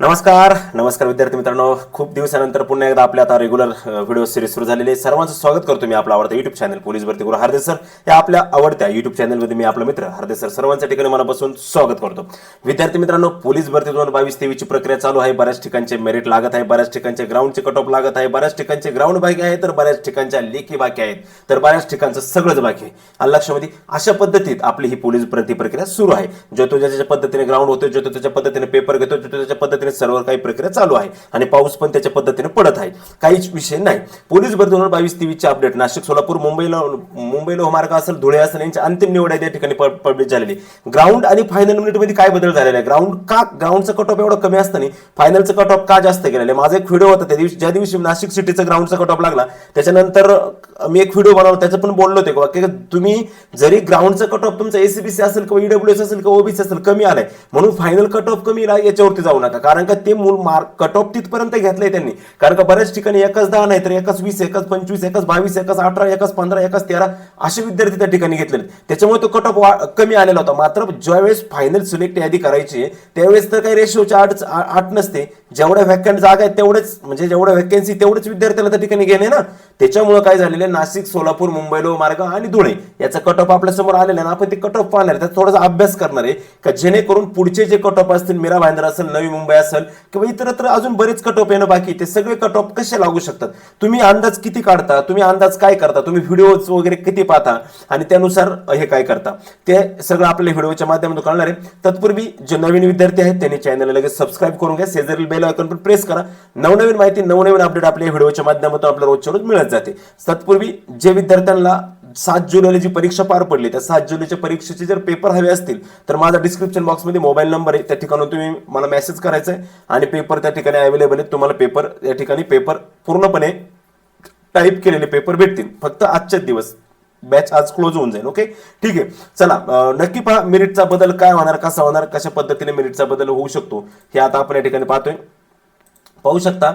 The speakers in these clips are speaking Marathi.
नमस्कार नमस्कार विद्यार्थी मित्रांनो. खूप दिवसानंतर पुन्हा एकदा आपल्या आता रेग्युलर व्हिडिओ सिरीज सुरू झालेली आहे. सर्वांचं स्वागत करतो मी आपला आवडता युट्यूब चॅनल पोलीस भरती गुरु हरदे सर. या आपल्या आवडत्या युट्यूब चॅनलमध्ये मी आपला मित्र हरदे सर सर्वांच्या ठिकाणी मनापासून स्वागत करतो. विद्यार्थी मित्रांनो पोलीस भरती दोन बावीस तेवीसची प्रक्रिया चालू आहे. बऱ्याच ठिकाणचे मेरिट लागत आहे बऱ्याच ठिकाणचे ग्राउंडचे कट ऑफ लागत आहे बऱ्याच ठिकाणचे ग्राउंड बाकी आहे तर बऱ्याच ठिकाणच्या लेखी बाकी आहेत. तर बऱ्याच ठिकाणचं सगळंच बाकी आहे. आणि लक्षामध्ये अशा पद्धतीत आपली ही पोलीस भरती प्रक्रिया सुरू आहे. जो तो ज्याच्या पद्धतीने ग्राउंड होतो जो तो त्याच्या पद्धतीने पेपर घेतो जो तो त्याच्या पद्धतीने सर्व काही प्रक्रिया चालू आहे आणि पाऊस पण त्याच्या पद्धतीने पडत आहे. काहीच विषय नाही. पोलीस भरती दोन हजार बावीस तेवीसचे अपडेट नाशिक सोलापूर मुंबईला मुंबई लोहमार्ग असेल धुळे असेल यांची अंतिम निवड आहे त्या ठिकाणी पब्लिश झालेली. ग्राउंड आणि फायनल मिनिटमध्ये काय बदल झालेला आहे? ग्राउंड का ग्राउंडचं कट ऑफ एवढं कमी असताना फायनलचं कट ऑफ का जास्त गेलेलं आहे? माझा एक व्हिडिओ होता त्या दिवशी ज्या दिवशी नाशिक सिटीचा ग्राउंडचा कट ऑफ लागला त्याच्यानंतर मी एक व्हिडिओ बनवला त्याचं पण बोललो होते की तुम्ही जरी ग्राउंडचा कट ऑफ तुमचं एसीबीसी असेल किंवा ईडब्ल्यूएस असेल किंवा ओबीसी असेल कमी आलाय. म्हणून फायनल कट ऑफ कमी याच्यावरती जाऊ नका. कारण का ते मूल मार्क कट ऑफ तिथपर्यंत घेतलंय त्यांनी. कारण का बऱ्याच ठिकाणी एकच दहा नाही तर एकच वीस एकच पंचवीस एकच बावीस एकच अठरा एकच पंधरा एकच तेरा असे विद्यार्थी त्या ठिकाणी घेतलेले त्याच्यामुळे तो कट ऑफ कमी आलेला होता. मात्र ज्यावेळेस फायनल सिलेक्ट यादी करायची त्यावेळेस तर काही रेशोच्या आठ आठ नसते. जेवढ्या व्हॅकंट जागा आहेत तेवढेच म्हणजे जेवढ्या व्हॅकन्सी तेवढेच विद्यार्थ्याला त्या ठिकाणी घेणे ना. त्याच्यामुळे काय झालेलं आहे, नाशिक सोलापूर मुंबई मार्ग आणि धुळे याचा कट ऑफ आपल्यासमोर आलेला आहे ना आपण ते कट ऑफ पाहणार आहे. त्याचा थोडासा अभ्यास करणार आहे का? जेणेकरून पुढचे जे कट ऑफ असतील मीरा भाईंदर असेल नवी मुंबई असेल किंवा इतरत्र अजून बरेच कट ऑफ येणं बाकी ते सगळे कट ऑफ कसे लागू शकतात? तुम्ही अंदाज किती काढता? तुम्ही अंदाज काय करता? तुम्ही व्हिडिओ वगैरे किती पाहता? आणि त्यानुसार हे काय करता? ते सगळं आपल्या व्हिडिओच्या माध्यमातून कळणार आहे. तत्पूर्वी जे नवीन विद्यार्थी आहेत त्यांनी चॅनलला लगेच सबस्क्राईब करून घ्या. शेजारील बेल आयकॉन पण प्रेस करा. नवनवीन माहिती नवनवीन अपडेट आपल्या व्हिडिओच्या माध्यमातून आपल्याला रोजच्या रोज मिळत जाते. तत्पूर्वी जे विद्यार्थ्यांना सात जुलैला जी परीक्षा पार पडली त्या सात जुलैच्या परीक्षेचे जर पेपर हवे असतील तर माझा डिस्क्रिप्शन बॉक्समध्ये मोबाईल नंबर आहे. त्या ठिकाणी तुम्ही मला मेसेज करायचा आहे आणि पेपर त्या ठिकाणी अवेलेबल आहेत. तुम्हाला पेपर या ठिकाणी पेपर पूर्णपणे टाईप केलेले पेपर भेटतील. फक्त आजच्याच दिवस. बॅच आज क्लोज होऊन जाईल ओके ठीक आहे. चला नक्की पहा मेरिटचा बदल काय होणार कसा होणार कशा पद्धतीने मेरिटचा बदल होऊ शकतो हे आता आपण या ठिकाणी पाहतोय. पाहू शकता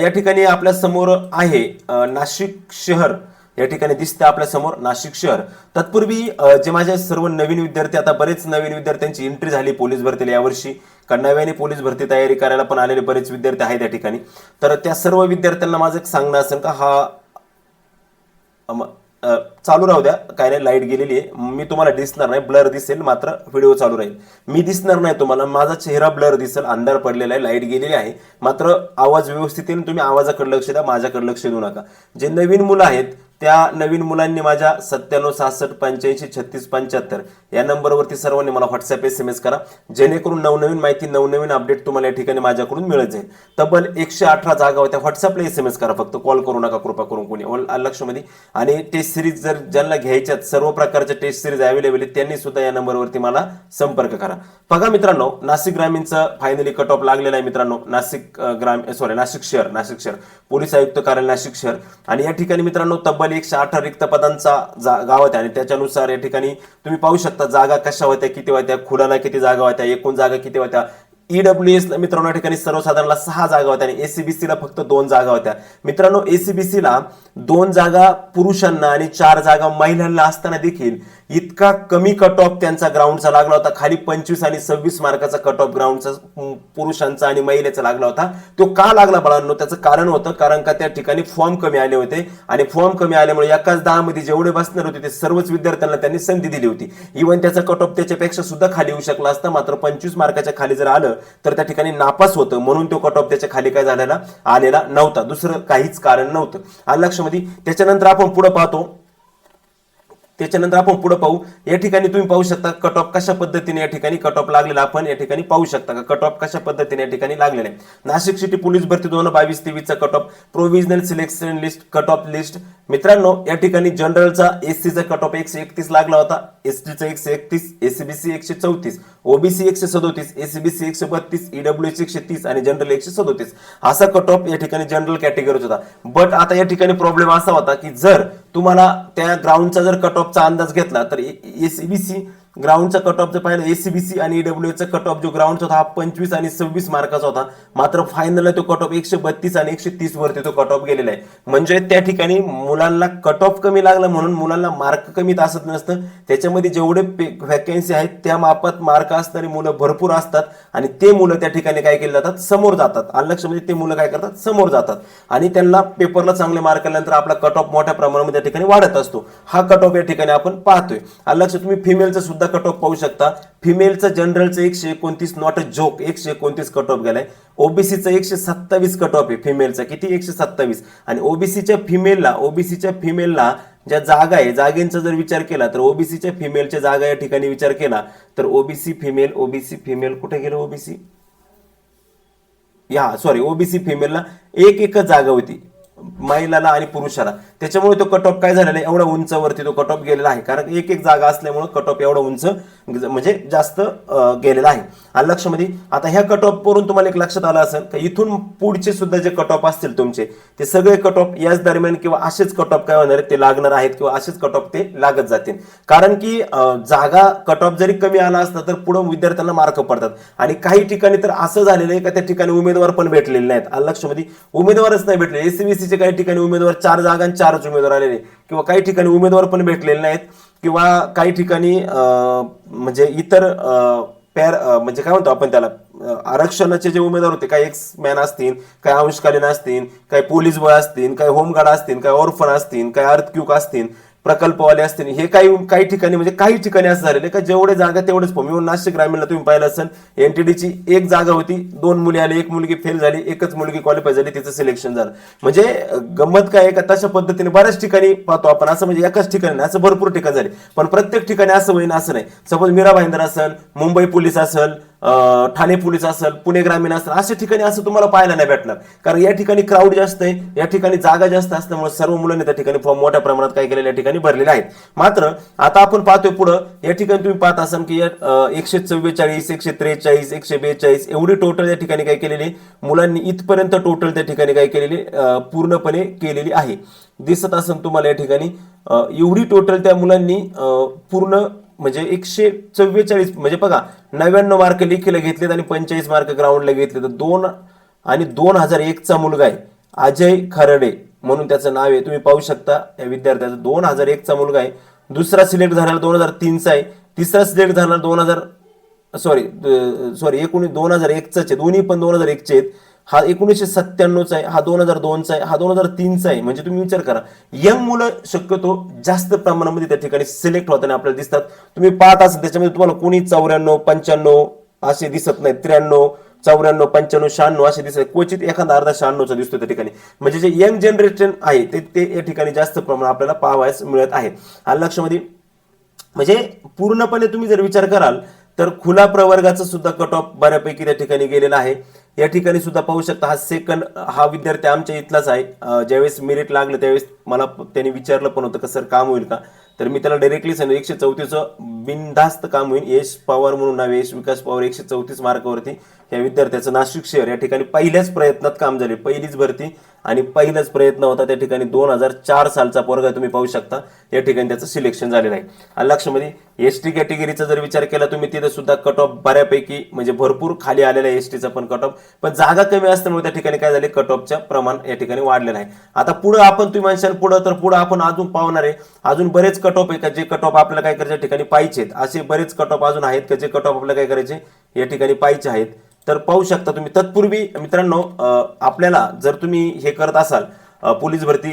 या ठिकाणी आपल्यासमोर आहे नाशिक शहर. या ठिकाणी दिसते आपल्यासमोर नाशिक शहर. तत्पूर्वी जे माझे सर्व नवीन विद्यार्थी आता बरेच नवीन विद्यार्थ्यांची एंट्री झाली पोलीस भरतीला यावर्षी. कारण नव्याने पोलीस भरती तयारी करायला पण आलेले बरेच विद्यार्थी आहेत या ठिकाणी. तर त्या सर्व विद्यार्थ्यांना माझं एक सांगणं असेल का हा चालू राहू द्या. काय नाही लाइट गेलेली आहे. मी तुम्हाला दिसणार नाही ब्लर दिसेल मात्र व्हिडिओ चालू राहील. मी दिसणार नाही तुम्हाला माझा चेहरा ब्लर दिसेल अंधार पडलेला आहे लाइट गेलेली आहे. मात्र आवाज व्यवस्थित येईल तुम्ही आवाजाकडे लक्ष द्या माझ्याकडे लक्ष देऊ नका. जे नवीन मुलं आहेत त्या नवीन मुलांनी माझ्या सत्त्याण्णव सहासष्ट पंच्याऐंशी छत्तीस पंच्याहत्तर या नंबरवरती सर्वांनी मला व्हॉट्सअप एस एम एस करा. जेणेकरून नवनवीन माहिती नवनवीन अपडेट तुम्हाला या ठिकाणी माझ्याकडून मिळत जाईल. तब्बल एकशे अठरा जागा होत्या. व्हॉट्सअपला एस एम एस करा फक्त. कॉल करू नका कृपा करून कोणी. लक्षमध्ये. आणि टेस्ट सिरीज जर ज्यांना घ्यायच्यात सर्व प्रकारच्या टेस्ट सिरीज अवेलेबल आहेत त्यांनी सुद्धा या नंबरवरती मला संपर्क करा. बघा मित्रांनो नाशिक ग्रामीणचं फायनली कट ऑफ लागलेलं आहे मित्रांनो. नाशिक ग्राम सॉरी नाशिक शहर नाशिक शहर. पोलीस आयुक्त कार्यालय नाशिक शहर. आणि या ठिकाणी मित्रांनो तब्बल एकशे अठरा रिक्त पदांचा जा- गाव होत्या आणि त्याच्यानुसार या ठिकाणी तुम्ही पाहू शकता जागा कशा होत्या किती होत्या खुडाला किती जागा होत्या एकूण जागा किती होत्या. ईडब्ल्यू एसला मित्रांनो या ठिकाणी सर्वसाधारणला सहा जागा होत्या आणि एसीबीसी ला फक्त दोन जागा होत्या. मित्रांनो एसीबीसी ला दोन जागा पुरुषांना आणि चार जागा महिलांना असताना देखील इतका कमी कट ऑफ त्यांचा ग्राउंडचा लागला होता. खाली पंचवीस आणि सव्वीस मार्काचा कट ऑफ ग्राउंडचा पुरुषांचा आणि महिलेचा लागला होता. तो का लागला बाळांनो? त्याचं कारण होतं कारण का त्या ठिकाणी फॉर्म कमी आले होते. आणि फॉर्म कमी आल्यामुळे एकाच दहा मध्ये जेवढे बसणार होते ते सर्वच विद्यार्थ्यांना त्यांनी संधी दिली होती. इव्हन त्याचा कट ऑफ त्याच्यापेक्षा सुद्धा खाली येऊ शकला असता. मात्र पंचवीस मार्काच्या खाली जर आलं तर त्या ठिकाणी नापास होतं. म्हणून तो कट ऑफ त्याच्याखाली काय झालेला? आलेला नव्हता. दुसरं काहीच कारण नव्हतं. आलं लक्षामध्ये? त्याच्यानंतर आपण पुढे पाहतो. त्याच्यानंतर आपण पुढे पाहू. या ठिकाणी तुम्ही पाहू शकता कट ऑफ कशा पद्धतीने या ठिकाणी कट ऑफ लागलेला आपण या ठिकाणी पाहू शकता का? कट ऑफ कशा पद्धतीने या ठिकाणी लागलेले आहे? नाशिक सिटी पोलीस भरती दोन बावीस तेवीसचा cut off provisional selection list cut off list मित्रांनो या ठिकाणी जनरलचा एससीचा कट ऑफ एकशे एकतीस लागला होता. एसटीचा एकशे एकतीस एसीबीसी एकशे चौतीस ओबीसी एकशे सदोतीस एसीबीसी एकशे बत्तीस ईडब्ल्यूएस एकशे तीस आणि जनरल एकशे सदोतीस. असा कट ऑफ या ठिकाणी जनरल कॅटेगरीचा होता. बट आता या ठिकाणी प्रॉब्लेम असा होता की जर तुम्हाला त्या ग्राउंडचा जर कट ऑफचा अंदाज घेतला तर एसीबीसी ग्राउंडचा कट ऑफ जर पाहिलं एसीबीसी आणि ईडब्ल्यूचा कट ऑफ जो ग्राउंडचा होता हा पंचवीस आणि सव्वीस मार्काचा होता. मात्र फायनलला तो कट ऑफ एकशे बत्तीस आणि एकशे तीस वरती तो कट ऑफ गेलेला आहे. म्हणजे त्या ठिकाणी मुलांना कट ऑफ कमी लागला म्हणून मुलांना मार्क कमी असत नसतं. त्याच्यामध्ये जेवढे व्हॅकन्सी आहेत त्या मापात मार्क असणारी मुलं भरपूर असतात आणि ते मुलं त्या ठिकाणी काय केले जातात? समोर जातात. आणि लक्षामध्ये म्हणजे ते मुलं काय करतात? समोर जातात. आणि त्यांना पेपरला चांगले मार्क आल्यानंतर आपला कट ऑफ मोठ्या प्रमाणामध्ये त्या ठिकाणी वाढत असतो. हा कट ऑफ या ठिकाणी आपण पाहतोय. आणि लक्ष तुम्ही फिमेलचं सुद्धा कट ऑफ पाहू शकता? फिमेलचं जनरलचं एकशे एकोणतीस नॉट अ जोक एकशे एकोणतीस कट ऑफ गेलाय ओबीसीचं एकशे सत्तावीस कट ऑफ आहे फिमेलचा किती? एकशे सत्तावीस. आणि ओबीसीच्या फिमेलला ओबीसीच्या फिमेलला ज्या जागा आहे जागेंचा जर विचार केला तर ओबीसीच्या फिमेलच्या जागा या ठिकाणी विचार केला तर ओबीसी फिमेल ओबीसी फिमेल कुठे गेलं ओबीसी या सॉरी ओबीसी फिमेलला एक एकच जागा होती. महिलाला आणि पुरुषाला. त्याच्यामुळे तो कट ऑफ काय झालेला आहे? एवढा उंचवरती तो कट ऑफ गेलेला आहे. कारण एक एक जागा असल्यामुळे कट ऑफ एवढा उंच म्हणजे जास्त गेलेला आहे. आणि लक्षामध्ये आता ह्या कट ऑफ वरून तुम्हाला एक लक्षात आलं असेल का इथून पुढचे सुद्धा जे कट ऑफ असतील तुमचे ते सगळे कट ऑफ याच दरम्यान किंवा असेच कट ऑफ काय होणार आहेत? ते लागणार आहेत किंवा असेच कट ऑफ ते लागत जातील. कारण की जागा कट ऑफ जरी कमी आला असता तर पुढे विद्यार्थ्यांना मार्क पडतात. आणि काही ठिकाणी तर असं झालेलं आहे का त्या ठिकाणी उमेदवार पण भेटलेले नाहीत. आणि लक्षामध्ये उमेदवारच नाही भेटले. एसीबीसीचे काही ठिकाणी उमेदवार चार जागा चारच उमेदवार आलेले. किंवा काही ठिकाणी उमेदवार पण भेटलेले नाहीत. किंवा काही ठिकाणी म्हणजे इतर पॅर म्हणजे काय म्हणतो आपण त्याला आरक्षणाचे जे उमेदवार होते काही एक्स मॅन असतील काही अंशकालीन असतील काही पोलीस बळ असतील काही होमगार्ड असतील काही ऑर्फन असतील काही अर्थक्यूक असतील प्रकल्पवाले असतील हे काही काही ठिकाणी म्हणजे काही ठिकाणी असं झालेलं आहे का जेवढे जागा तेवढेच फॉर्म इव्हन नाशिक ग्रामीणला तुम्ही पाहिलं असेल एनटीडीची एक जागा होती दोन मुली आली एक मुलगी फेल झाली एकच मुलगी क्वालिफाय झाली तिचं सिलेक्शन झालं. म्हणजे गंमत काय आहे का तशा पद्धतीने बऱ्याच ठिकाणी पाहतो आपण. असं म्हणजे एकाच ठिकाणी असं भरपूर ठिकाण झाले. पण प्रत्येक ठिकाणी असं होईन असं नाही. सपोज मीरा भाईंदर असेल मुंबई पोलीस असेल ठाणे पोलीस असेल पुणे ग्रामीण असेल अशा ठिकाणी असं तुम्हाला पाहायला नाही भेटणार. कारण या ठिकाणी क्राऊड जास्त आहे या ठिकाणी जागा जास्त असल्यामुळे सर्व मुलांनी त्या ठिकाणी फॉर्म मोठ्या प्रमाणात काय केलेल्या या ठिकाणी भरलेले आहेत. मात्र आता आपण पाहतोय पुढं या ठिकाणी तुम्ही पाहत असाल की या, एकशे चव्वेचाळीस एकशे त्रेचाळीस एकशे बेचाळीस एवढी टोटल या ठिकाणी काय केलेली मुलांनी इथपर्यंत टोटल त्या ठिकाणी काय केलेली पूर्णपणे केलेली आहे. दिसत असेल तुम्हाला या ठिकाणी एवढी टोटल त्या मुलांनी पूर्ण म्हणजे एकशे चव्वेचाळीस म्हणजे बघा नव्याण्णव मार्क लेखीला घेतलेत आणि पंचेचाळीस मार्क ग्राउंडला घेतले तर दोन आणि दोन हजार एकचा मुलगा आहे अजय खरडे म्हणून त्याचं नाव आहे. तुम्ही पाहू शकता या विद्यार्थ्याचा. दोन हजार एकचा मुलगा आहे. दुसरा सिलेक्ट झालेला दोन हजार तीनचा आहे. तिसरा सिलेक्ट झाला दोन हजार सॉरी सॉरी एकोणीस दोन हजार एकचाच आहे. दोन्ही पण दोन हजार एकचे आहेत. हा एकोणीसशे सत्त्याण्णवचा आहे हा दोन हजार दोनचा आहे हा दोन हजार तीनचा आहे. म्हणजे तुम्ही विचार करा यंग मुलं शक्यतो जास्त प्रमाणामध्ये त्या ठिकाणी सिलेक्ट होताना आपल्याला दिसतात. तुम्ही पाहत असाल त्याच्यामध्ये तुम्हाला कोणी चौऱ्याण्णव पंच्याण्णव असे दिसत नाही त्र्याण्णव चौऱ्याण्णव पंच्याण्णव शहाण्णव असे दिसत क्वचित एखादा अर्धा शहाण्णवचा दिसतो त्या ठिकाणी. म्हणजे जे यंग जनरेशन आहे ते ते या ठिकाणी जास्त प्रमाणात आपल्याला पाहावयास मिळत आहे. आणि लक्षामध्ये म्हणजे पूर्णपणे तुम्ही जर विचार कराल तर खुला प्रवर्गाचं सुद्धा कट ऑफ बऱ्यापैकी त्या ठिकाणी गेलेला आहे. या ठिकाणी सुद्धा पाहू शकता हा सेकंड हा विद्यार्थी आमच्या इथलाच आहे. ज्यावेळेस मेरिट लागलं त्यावेळेस मला त्यांनी विचारलं पण होतं का सर काम होईल का? तर मी त्याला डायरेक्टली सांगितलं एकशे चौतीसचं बिनधास्त काम होईल यश पवार म्हणून नाव यश विकास पवार एकशे चौतीस मार्कावरती. या विद्यार्थ्याचं नाशिक शहर या ठिकाणी पहिल्याच प्रयत्नात काम झाले. पहिलीच भरती आणि पहिलाच प्रयत्न होता. त्या ठिकाणी दोन हजार चार सालचा पोरगा तुम्ही पाहू शकता. या ठिकाणी त्याचं सिलेक्शन झालेलं आहे. आणि लक्षामध्ये एस टी कॅटेगरीचा जर विचार केला तुम्ही तिथे सुद्धा कट ऑफ बऱ्यापैकी म्हणजे भरपूर खाली आलेला आहे एस टीचा पण कट ऑफ पण जागा कमी असल्यामुळे त्या ठिकाणी काय झाले कट ऑफच्या प्रमाण या ठिकाणी वाढलेलं आहे. आता पुढं आपण तुम्ही म्हणशाल पुढं तर पुढं आपण अजून पाहणार आहे. अजून बरेच कट ऑफ आहे का? जे कट ऑफ आपल्याला काय करायच्या ठिकाणी पाहिजेत असे बरेच कट ऑफ अजून आहेत का? जे कट ऑफ आपल्याला काय करायचे? या ठिकाणी पाहिजे आहेत. तर पाहू शकता तुम्ही तत्पूर्वी मित्रांनो आपल्याला जर तुम्ही हे करत असाल पोलीस भरती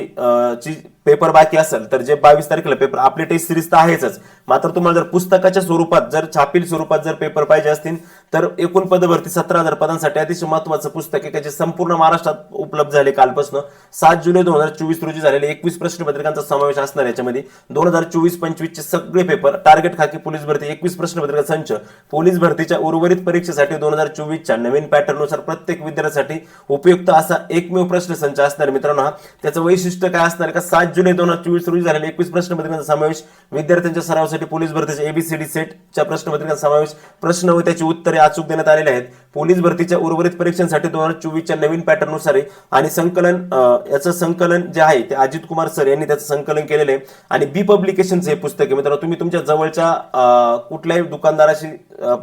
ची पेपर बाकी असेल तर जे बावीस तारखेला पेपर आपली टेस्ट सिरीज तर आहेच मात्र तुम्हाला जर पुस्तकाच्या स्वरूपात जर छापील स्वरूपात जर पेपर पाहिजे असतील तर एकूण पदभरती सतरा हजार पदांसाठी अतिशय महत्वाचं पुस्तक आहे. जे संपूर्ण महाराष्ट्रात उपलब्ध झाले कालपासून. सात जुलै दोन हजार चोवीस रोजी झालेले एकवीस प्रश्नपत्रिकांचा समावेश असणार याच्यामध्ये. दोन हजार चोवीस पंचवीसचे सगळे पेपर टार्गेट खाकी पोलीस भरती एकवीस प्रश्नपत्रिका संच पोलीस भरतीच्या उर्वरित परीक्षेसाठी दोन हजार चोवीसच्या नवीन पॅटर्ननुसार प्रत्येक विद्यार्थ्यासाठी उपयुक्त असा एकमेव प्रश्न संच असणार मित्रांनो हा. त्याचं वैशिष्ट्य काय असणार का? सात जुलै दोन हजार चोवीस रोजी झालेल्या एकवीस प्रश्नपत्रिकांचा समावेश विद्यार्थ्यांच्या सरावासाठी पोलीस भरतीच्या एबीसीडी सेटच्या प्रश्नपत्रिकांचा समावेश प्रश्न व त्याची उत्तरे अचूक देण्यात आलेले आहेत. पोलीस भरतीच्या उर्वरित परीक्षांसाठी दोन हजार चोवीसच्या नवीन पॅटर्ननुसार आणि संकलन याचं संकलन जे आहे ते अजित कुमार सर यांनी त्याचं संकलन केलेलं आहे. आणि बी पब्लिकेशनचं हे पुस्तक आहे. मित्रांनो तुम्ही तुमच्या जवळच्या कुठल्याही दुकानदाराशी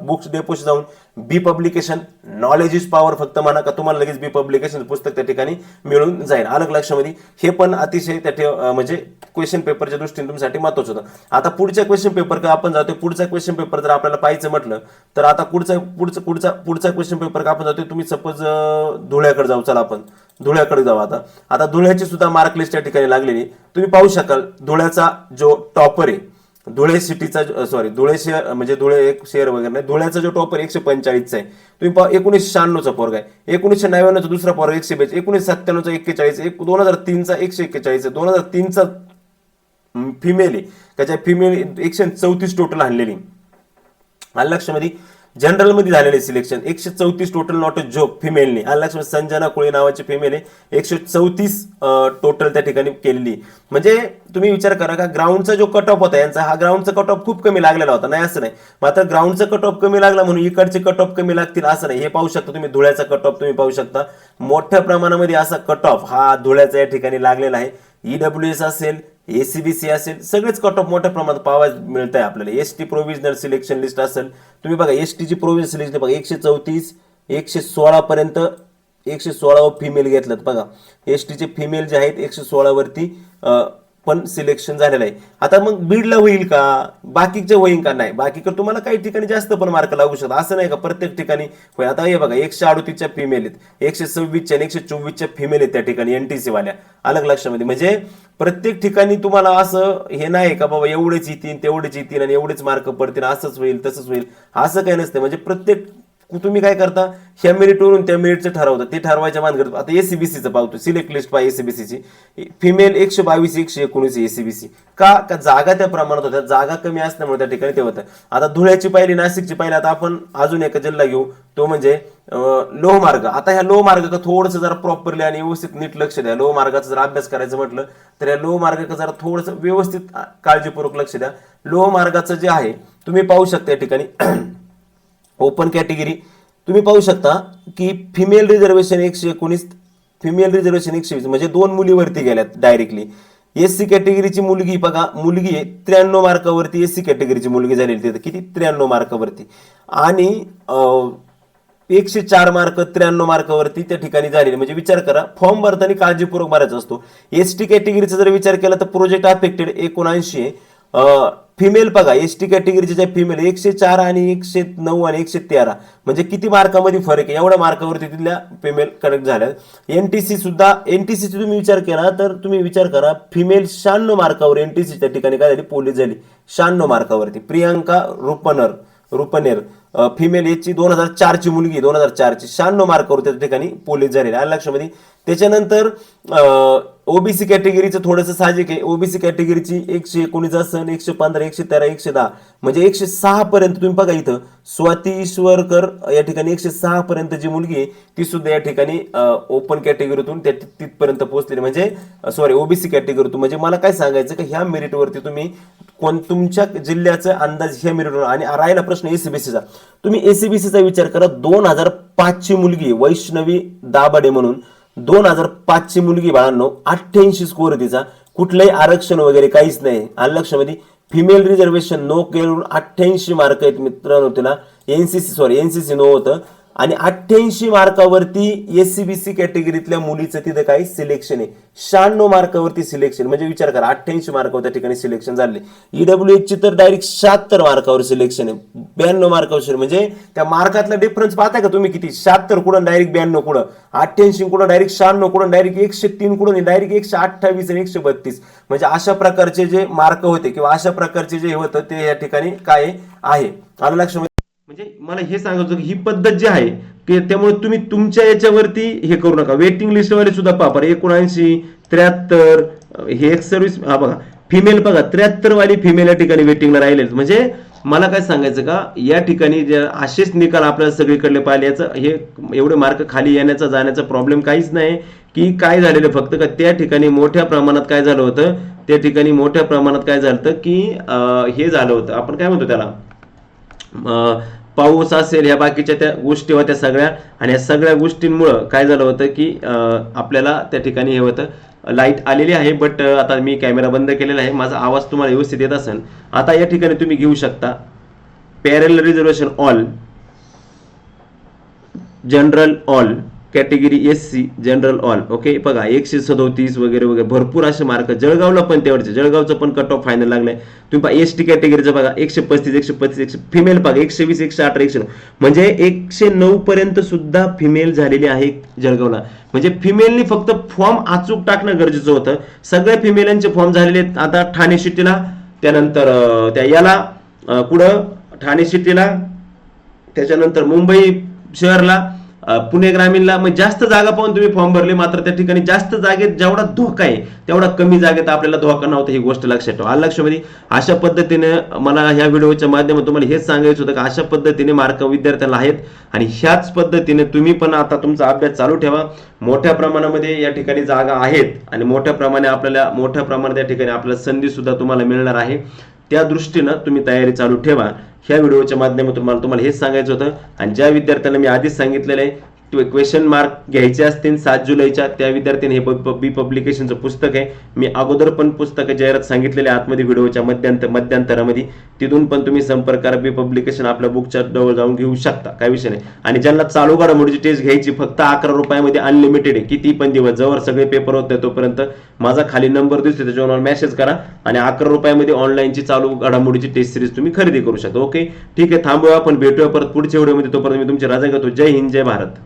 बुक्स डेपोशी जाऊन B publication knowledge is power फक्त म्हणा का तुम्हाला लगेच बी पब्लिकेशन पुस्तक त्या ठिकाणी मिळून जाईल. अलग लक्षामध्ये? हे पण अतिशय त्या म्हणजे क्वेश्चन पेपरच्या दृष्टीने तुमच्यासाठी महत्वाचं होतं. आता पुढच्या क्वेश्चन पेपर का आपण जातोय? पुढचा क्वेश्चन पेपर जर आपल्याला पाहायचं म्हटलं तर आता पुढचा पुढचा पुढचा पुढचा क्वेश्चन पेपर का आपण जातोय? तुम्ही सपोज धुळ्याकडे जाऊ. चला आपण. धुळ्याकडे जाऊ आता. आता धुळ्याची सुद्धा मार्क लिस्ट या ठिकाणी लागलेली. तुम्ही पाहू शकाल धुळ्याचा जो टॉपर आहे धुळे सिटीचा सॉरी धुळे शहर म्हणजे धुळे एक शहर वगैरे नाही धुळ्याचा जो टॉपर एकशे पंचेचाळीसचा आहे. तुम्ही पहा एकोणीसशे शहाण्णवचा पोरग आहे. एकोणीसशे नव्याण्णवचा दुसरा पोरग एकशे बेचाळीस. एकोणीसशे सत्त्याण्णवचा एक्केचाळीस एक दोन हजार तीनचा एकशे एक्केचाळीस आहे. दोन हजार तीनचा फिमेल आहे. त्याच्या फिमेल एकशे चौतीस टोटल आणलेली आलं लक्षामध्ये जनरलमध्ये झालेले सिलेक्शन एकशे चौतीस टोटल नॉट अ जोक फिमेलने आलं संजना कोळी नावाची फिमेल आहे. एकशे चौतीस टोटल त्या ठिकाणी केलेली. म्हणजे तुम्ही विचार करा का ग्राउंडचा जो कट ऑफ होता यांचा हा ग्राउंडचा कट ऑफ खूप कमी लागलेला होता. नाही असं नाही. मात्र ग्राउंडचा कट ऑफ कमी लागला म्हणून इकडचे कट ऑफ कमी लागतील असं नाही. हे पाहू शकता तुम्ही धुळ्याचा कट ऑफ तुम्ही पाहू शकता. मोठ्या प्रमाणामध्ये असा कट ऑफ हा धुळ्याचा या ठिकाणी लागलेला आहे. ईडब्ल्यू एस असेल एसीबीसी असेल सगळेच कट ऑफ मोठ्या प्रमाणात पाहायला मिळत आहे आपल्याला. S T provisional selection list असेल तुम्ही बघा एस टीची प्रोव्हिजनल सिलेक्शन बघा एकशे चौतीस एकशे सोळापर्यंत एकशे सोळावर फिमेल घेतल्यात बघा. एस टीचे फिमेल जे आहेत एकशे सोळावरती पण सिलेक्शन झालेलं आहे. आता मग बीडला होईल का? बाकीचे होईल का नाही? बाकीकडे तुम्हाला काही ठिकाणी जास्त पण मार्क लागू शकतात. असं नाही का? प्रत्येक ठिकाणी होय. आता हे बघा एकशे अडोतीसच्या फिमेल आहेत. एकशे सव्वीसच्या आणि एकशे चोवीसच्या फिमेल आहेत त्या ठिकाणी एनटीसी वाल्या. अलग लक्षामध्ये. म्हणजे प्रत्येक ठिकाणी तुम्हाला असं हे नाही का बाबा एवढेच येतील तेवढेच येतील आणि एवढेच मार्क पडतील असंच होईल तसंच होईल. असं काही नसतं. म्हणजे प्रत्येक तुम्ही काय करता? ह्या मेरिटवरून त्या मेरिटचं ठरवता. ते ठरवायच्या मानगड आता एसीबीसीचं पाहतो. सिलेक्ट लिस्ट पाहिजे एसीबीसीची फिमेल एकशे बावीस एकशे एकोणीस एसीबीसी का? का जागा त्या प्रमाणात होत्या. जागा कमी असल्यामुळे त्या ठिकाणी ते होतं. आता धुळ्याची पाहिली नाशिकची पाहिली आता आपण अजून एक जिल्हा घेऊ. तो म्हणजे लोहमार्ग. लोह मार्ग आता ह्या लोह मार्ग थोडंसं जरा प्रॉपरली आणि व्यवस्थित नीट लक्ष द्या. लोह मार्गाचा जर अभ्यास करायचं म्हटलं तर या लोह का जरा थोडंसं व्यवस्थित काळजीपूर्वक लक्ष द्या. लोह मार्गाचं जे आहे तुम्ही पाहू शकता या ठिकाणी. Open category. तुम्ही पाहू शकता की फिमेल रिझर्वेशन एकशे एकोणीस फिमेल रिझर्वेशन एकशे वीस म्हणजे दोन मुलीवरती गेल्यात डायरेक्टली एस सी कॅटेगरीची मुलगी बघा मुलगी आहे त्र्याण्णव मार्कावरती एस सी कॅटेगरीची मुलगी झालेली तिथं. किती? त्र्याण्णव मार्कावरती. आणि एकशे चार मार्क त्र्याण्णव मार्कावरती त्या ठिकाणी झालेली. म्हणजे विचार करा फॉर्म भरताना काळजीपूर्वक भरायचा असतो. एस टी कॅटेगरीचा जर विचार केला तर प्रोजेक्ट अफेक्टेड एकोणऐंशी आहे. फिमेल बघा एस टी कॅटेगरीचे जे फिमेल एकशे चार आणि एकशे नऊ आणि एकशे तेरा. म्हणजे किती मार्कामध्ये फरक आहे? एवढ्या मार्कावरती तिथल्या फिमेल कनेक्ट झाल्या एन टी सी सुद्धा एन टी सीचा तुम्ही विचार केला तर तुम्ही विचार करा फिमेल शहाण्णव मार्कावर एन टी सीच्या ठिकाणी काय झाली? पोलीस झाली. शहाण्णव मार्कावरती. प्रियांका रुपनर रुपनेर. फिमेल याची दोन हजार चारची मुलगी दोन हजार चारची. शहाण्णव मार्कावर त्या ठिकाणी पोलीस झालेली आहे. लक्षामध्ये? त्याच्यानंतर ओबीसी कॅटेगरीचं थोडंसं साहजिक आहे. ओबीसी कॅटेगरीची एकशे एकोणीस सन एकशे पंधरा एकशे तेरा एकशे दहा. म्हणजे एकशे सहा पर्यंत तुम्ही बघा इथं. स्वाती ईश्वरकर या ठिकाणी एकशे सहा पर्यंत जी मुलगी आहे ती सुद्धा या ठिकाणी ओपन कॅटेगरीतून त्या तिथपर्यंत पोहोचलेली. म्हणजे सॉरी ओबीसी कॅटेगरीतून म्हणजे मला काय सांगायचं की ह्या मेरिटवरती तुम्ही कोण तुमच्या जिल्ह्याचा अंदाज ह्या मेरिटवर आणि राहिला प्रश्न एसीबीसीचा तुम्ही एसीबीसीचा विचार करा. दोन हजार पाचची मुलगी वैष्णवी दाभाडे म्हणून. दोन हजार पाचची मुलगी बाळांनो अठ्ठ्याऐंशी स्कोर तिचा. कुठलंही आरक्षण वगैरे काहीच नाही. आलं फिमेल रिझर्वेशन नो करून अठ्ठ्याऐंशी मार्क आहेत मित्रांनो तिला. एनसीसी सॉरी एनसीसी नो होतं. आणि अठ्ठ्याऐंशी मार्कावरती एस सी बी सी कॅटेगरीतल्या मुलीचं तिथं काही सिलेक्शन आहे. शहाण्णव मार्कावरती सिलेक्शन म्हणजे विचार करा अठ्ठ्याऐंशी मार्कावर त्या ठिकाणी सिलेक्शन झाले. ईडब्ल्यू ची तर डायरेक्ट शहात्तर मार्कावर सिलेक्शन आहे. ब्याण्णव मार्कावर म्हणजे त्या मार्कातला डिफरन्स पाहताय का तुम्ही किती? शहात्तर कुठं डायरेक्ट ब्याण्णव कुठं? अठ्ठ्याऐंशी कुठं डायरेक्ट शहाण्णव कुठं डायरेक्ट एकशे तीन कुठं डायरेक्ट एकशे अठ्ठावीस आणि एकशे बत्तीस. म्हणजे अशा प्रकारचे जे मार्क होते किंवा अशा प्रकारचे जे होतं ते या ठिकाणी काय आहे? आलं लक्षामध्ये म्हणजे मला हे सांगायचं की ही पद्धत जी आहे की त्यामुळे तुम्ही तुमच्या याच्यावरती हे करू नका. वेटिंग लिस्टवाले सुद्धा पहा बरं एकोणऐंशी त्र्याहत्तर हे एक सर्व्हिस हा बघा फिमेल बघा त्र्याहत्तर वाली फिमेल या ठिकाणी वेटिंगला राहिले म्हणजे मला काय सांगायचं का या ठिकाणी जे असेच निकाल आपल्याला सगळीकडले पाहिले याचं हे एवढे मार्क खाली येण्याचा जाण्याचा प्रॉब्लेम काहीच नाही की काय झालेलं फक्त का त्या ठिकाणी मोठ्या प्रमाणात काय झालं होतं त्या ठिकाणी मोठ्या प्रमाणात काय झालं होतं की हे झालं होतं. आपण काय म्हणतो त्याला? पाऊस असेल ह्या बाकीच्या त्या गोष्टी होत्या सगळ्या. आणि या सगळ्या गोष्टींमुळं काय झालं होतं की आपल्याला त्या ठिकाणी हे होतं लाइट आलेली आहे बट आता मी कॅमेरा बंद केलेला आहे. माझा आवाज तुम्हाला व्यवस्थित येत असेल. आता या ठिकाणी तुम्ही घेऊ शकता. Parallel reservation all. General all. Category S C general all okay बघा एकशे सदोतीस वगैरे वगैरे भरपूर असे मार्क जळगावला पण तेवढचे जळगावचं पण कट ऑफ फायनल लागलंय. तुम्ही पहा एस टी कॅटेगरीचं बघा एकशे पस्तीस एकशे पस्तीस एकशे फिमेल बघा एकशे वीस एकशे अठरा एकशे नऊ. म्हणजे एकशे नऊ पर्यंत सुद्धा फिमेल झालेली आहे जळगावला. म्हणजे फिमेलनी फक्त फॉर्म अचूक टाकणं गरजेचं होतं. सगळ्या फिमेलांचे फॉर्म झालेले आहेत. आता ठाणे सिटीला त्यानंतर त्या याला कुठं ठाणे सिटीला त्याच्यानंतर मुंबई शहरला पुणे ग्रामीणला मग जास्त जागा पाहून तुम्ही फॉर्म भरले मात्र त्या ठिकाणी जास्त जागेत जेवढा धोका आहे तेवढा कमी जागेत आपल्याला धोका नव्हता ही गोष्ट लक्षात ठेवा. आलं लक्षामध्ये? अशा पद्धतीने मला ह्या व्हिडिओच्या माध्यमातून तुम्हाला हेच सांगायचं होतं की अशा पद्धतीने मार्क विद्यार्थ्यांना आहेत आणि ह्याच पद्धतीने तुम्ही पण आता तुमचा अभ्यास चालू ठेवा. मोठ्या प्रमाणामध्ये या ठिकाणी जागा आहेत आणि मोठ्या प्रमाणे आपल्याला मोठ्या प्रमाणात या ठिकाणी आपल्याला संधी सुद्धा तुम्हाला मिळणार आहे. त्या दृष्टीनं तुम्ही तयारी चालू ठेवा. ह्या व्हिडिओच्या माध्यमातून मला तुम्हाला हेच सांगायचं होतं. आणि ज्या विद्यार्थ्यांना मी आधीच सांगितलेलं आहे क्वेश्चन मार्क घ्यायचे असतील सात जुलैच्या त्या विद्यार्थ्यांनी हे बी पब्लिकेशनचं पुस्तक आहे. मी अगोदर पण पुस्तक जाहिरात सांगितलेले आतमध्ये व्हिडिओच्या मध्यांतर मध्यांतरामध्ये तिथून पण तुम्ही संपर्क करा. बी पब्लिकेशन आपल्या बुकच्या जवळ जाऊन घेऊ शकता. काय विषय नाही. आणि ज्यांना चालू घडामोडीची टेस्ट घ्यायची फक्त अकरा रुपयामध्ये अनलिमिटेड आहे. किती पण दिवस जवळ सगळे पेपर होते तोपर्यंत माझा खाली नंबर दिसतो त्याच्यावर मेसेज करा. आणि अकरा रुपयामध्ये ऑनलाईनची चालू घडामोडीची टेस्ट सिरीज तुम्ही खरेदी करू शकता. ओके ठीक आहे थांबूया आपण भेटूया परत पुढच्या व्हिडिओमध्ये. तोपर्यंत मी तुमची राजा घेतो. जय हिंद जय भारत.